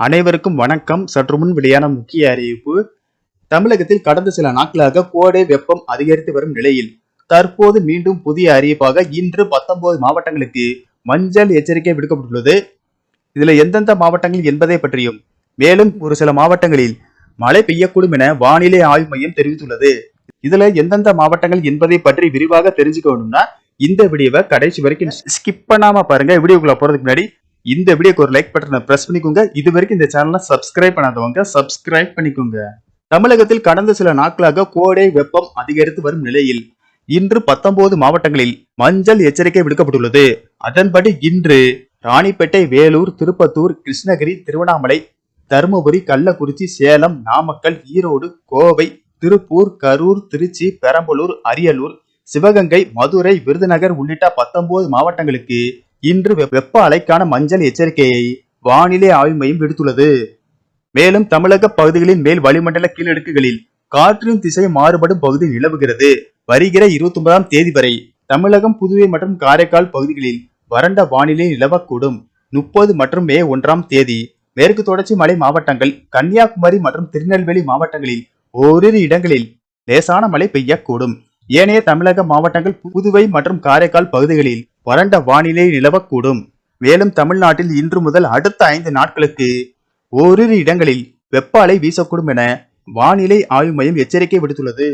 அனைவருக்கும் வணக்கம். சற்று முன் வெளியான முக்கிய அறிவிப்பு. தமிழகத்தில் கடந்த சில நாட்களாக கோடை வெப்பம் அதிகரித்து வரும் நிலையில் தற்போது மீண்டும் புதிய அறிவிப்பாக இன்று 19 மாவட்டங்களுக்கு மஞ்சள் எச்சரிக்கை விடுக்கப்பட்டுள்ளது. இதுல எந்தெந்த மாவட்டங்கள் என்பதை பற்றியும் மேலும் ஒரு சில மாவட்டங்களில் மழை பெய்யக்கூடும் என வானிலை ஆய்வு மையம் தெரிவித்துள்ளது. இதுல எந்தெந்த மாவட்டங்கள் என்பதை பற்றி விரிவாக தெரிஞ்சுக்கணும்னா இந்த வீடியோவை கடைசி வரைக்கும் ஸ்கிப் பண்ணாம பாருங்க. வீடியோக்குள்ள போறதுக்கு முன்னாடி இந்த வீடியோக்கு ஒரு லைக் பட்டனை பிரஸ் பண்ணிக்கோங்க. இது வரைக்கும் இந்த சேனலை சப்ஸ்கிரைப் பண்ணாதவங்க சப்ஸ்கிரைப் பண்ணிக்கோங்க. தமிழகத்தில் கடந்த சில நாட்களாக கோடை வெப்பம் அதிகரித்து வரும் நிலையில் இன்று 19 மாவட்டங்களில் மஞ்சள் எச்சரிக்கை விடுக்கப்பட்டுள்ளது. அதன்படி இன்று ராணிப்பேட்டை வேலூர் திருப்பத்தூர் கிருஷ்ணகிரி திருவண்ணாமலை தருமபுரி கள்ளக்குறிச்சி சேலம் நாமக்கல் ஈரோடு கோவை திருப்பூர் கரூர் திருச்சி பெரம்பலூர் அரியலூர் சிவகங்கை மதுரை விருதுநகர் உள்ளிட்ட 19 மாவட்டங்களுக்கு இன்று வெ- வெப்ப அலைக்கான மஞ்சள் எச்சரிக்கையை வானிலை ஆய்வு மையம் விடுத்துள்ளது. மேலும் தமிழக பகுதிகளின் மேல் வளிமண்டல கீழடுக்குகளில் காற்றின் திசை மாறுபடும் பகுதி நிலவுகிறது. வருகிற இருபத்தி ஒன்பதாம் தேதி வரை தமிழகம் புதுவை மற்றும் காரைக்கால் பகுதிகளில் வறண்ட வானிலை நிலவக்கூடும். முப்பது மற்றும் மே ஒன்றாம் தேதி மேற்கு தொடர்ச்சி மலை மாவட்டங்கள் கன்னியாகுமரி மற்றும் திருநெல்வேலி மாவட்டங்களில் ஓரிரு இடங்களில் லேசான மழை பெய்யக்கூடும். ஏனைய தமிழக மாவட்டங்கள் புதுவை மற்றும் காரைக்கால் பகுதிகளில் வறண்ட வானிலை நிலவக்கூடும். மேலும் தமிழ்நாட்டில் இன்று முதல் அடுத்த ஐந்து நாட்களுக்கு ஓரிரு இடங்களில் வெப்ப அலை வீசக்கூடும் என வானிலை ஆய்வு மையம் எச்சரிக்கை விடுத்துள்ளது.